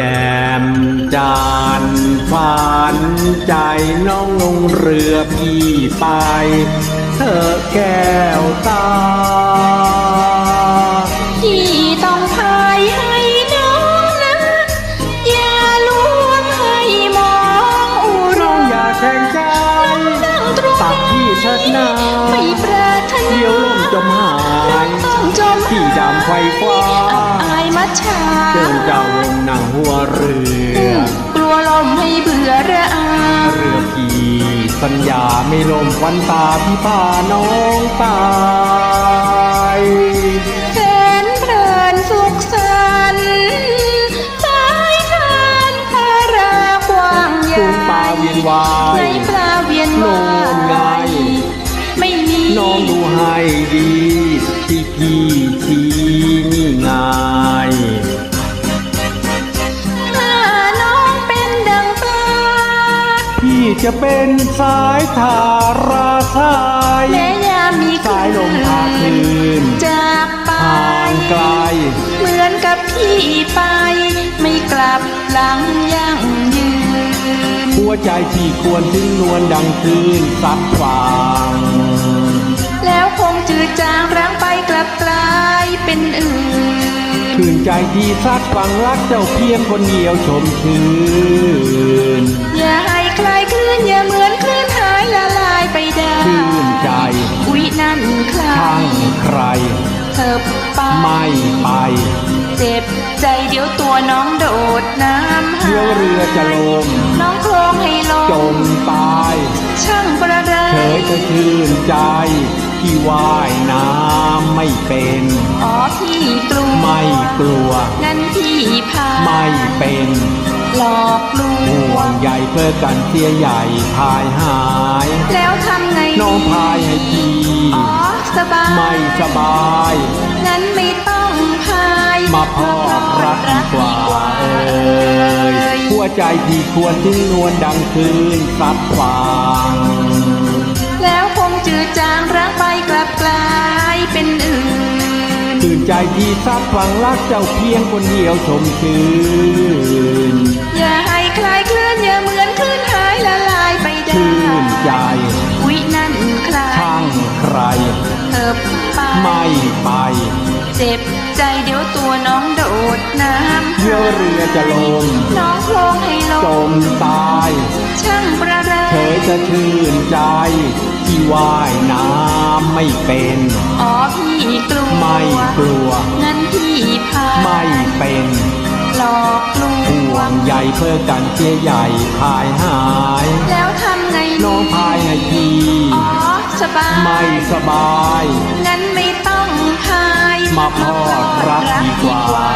แจ่มจานฝันใจน้องลงเรือพี่ไป เธอแก้วตา ต้องจมพี่ดำไฟฟ้าอับอายมัจฉาเจิญเจ้าลงนั่งหัวเรือกลัวลมให้เบื่อระอาเรือพี่สัญญาไม่ลมควันตาพี่พาน้องตายแสนเพลินสุขสันต์สายทานพารากว้างใหญ่จุงปลาเวียนวาในยปลาเวียนโน่วานไงยไม่มีน้องดูให้ดี จะเป็นสายทาราสายแม้ยามมีสายลมพาคลื่นจากไปทางไกล เหมือนกับพี่ไป ไม่กลับหลังยั่งยืน หัวใจที่ควรถึงนวลดังคลื่นซัดฟังแล้วคงจืดจางร้างไปกลับกลายเป็นอื่นคืนใจที่ซัดฟังรักเจ้าเพียงคนเดียวชมชื่น อย่าเหมือนคลื่นหายละลายไปได้ชื่นใจ อุ๊ยนั่นใครช่างใครเธอไปไม่ไป เจ็บใจเดี๋ยวตัวน้องโดดน้ำหาเดี๋ยวเรือจะล่มน้องโคลงให้ลจงมตาย ช่างประไรเธอจะชื่นใจ ที่ว่ายน้ำไม่เป็นอ๋อพี่ กลัว ไม่กลัว งั้นพี่พา ไม่เป็นหลอกลห่ววงงใยเพื่อกันเสียใหญ่พายหาย แล้วทำไงน้องพายให้พี่อ๋อสบาย ไม่สบาย งั้นไม่ต้องพายมาพอกรักดีกว่าเอ่ยหัวใจที่ควรถึงนวลดังคืนซัดฟัง ใจที่ซัดฟังรักเจ้าเพียงคนเดียวชมชื่น อย่าให้ใครคลื่นอย่าเหมือนคลื่นหายละลายไปได้ชื่นใจอุ๊ยนั่นใครช่างใครเธอไปไม่ไป เจ็บใจเดี๋ยวตัวน้องโดดน้ำเดี๋ยวเรือจะลงน้องโคลงให้ลจงมตาย ช่างประไรเธอจะชื่นใจที่ ว่ายน้ำไม่เป็น อ๋อพี่กลัว ไม่กลัว งั้นพี่พาไม่เป็นหลอกลวห่วงงใยเพื่อกันเสียใหญ่พายหาย แล้วทำไงน้องพายให้พี่อ๋อสบาย ไม่สบาย งั้นไม่ต้องพาย มาพอดรักดีกว่า